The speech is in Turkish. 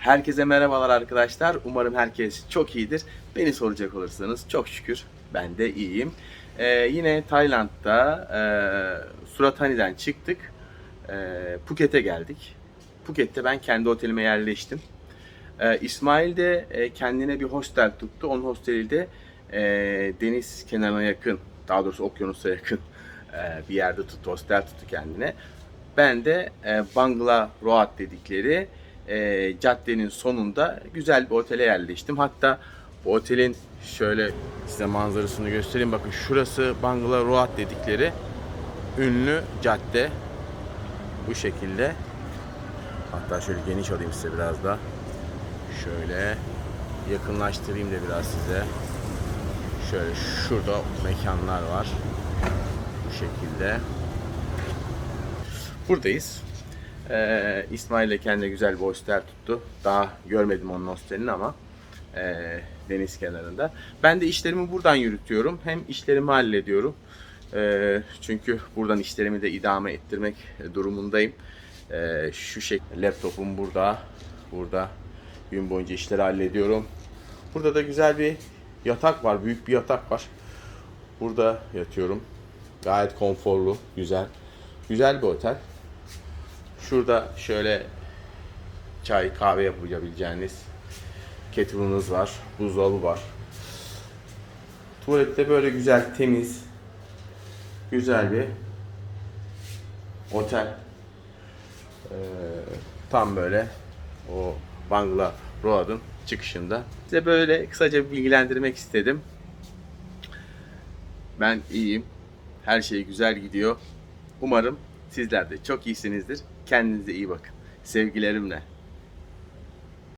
Herkese merhabalar arkadaşlar. Umarım herkes çok iyidir. Beni soracak olursanız çok şükür ben de iyiyim. Ee, yine Tayland'da e, Surathani'den çıktık. E, Phuket'e geldik. Phuket'te ben kendi otelime yerleştim. Ee, İsmail de e, kendine bir hostel tuttu. Onun hosteli de e, deniz kenarına yakın, daha doğrusu okyanusa yakın e, bir yerde tuttu. Hostel tuttu kendine. Ben de e, Bangla Road dedikleri e, caddenin sonunda güzel bir otele yerleştim. Hatta bu otelin şöyle size manzarasını göstereyim. Bakın şurası Bangla Road dedikleri ünlü cadde. Bu şekilde. Hatta şöyle geniş alayım size biraz da. Şöyle yakınlaştırayım da biraz size. Şöyle şurada mekanlar var. Bu şekilde. Buradayız. Ee, İsmail ile kendine güzel bir hostel tuttu. Daha görmedim onun hostelini ama ee, deniz kenarında. Ben de işlerimi buradan yürütüyorum. Hem işlerimi hallediyorum. Ee, çünkü buradan işlerimi de idame ettirmek durumundayım. Ee, şu şekilde laptopum burada. Burada gün boyunca işleri hallediyorum. Burada da güzel bir yatak var. Büyük bir yatak var. Burada yatıyorum. Gayet konforlu, güzel. Güzel bir otel. Şurada şöyle çay, kahve yapabileceğiniz kettle'ınız var. Buzdolabı var. Tuvalette böyle güzel, temiz, güzel bir otel. Ee, tam böyle o Bangla Road'un çıkışında. Size böyle kısaca bilgilendirmek istedim. Ben iyiyim. Her şey güzel gidiyor. Umarım sizler de çok iyisinizdir. Kendinize iyi bakın. Sevgilerimle.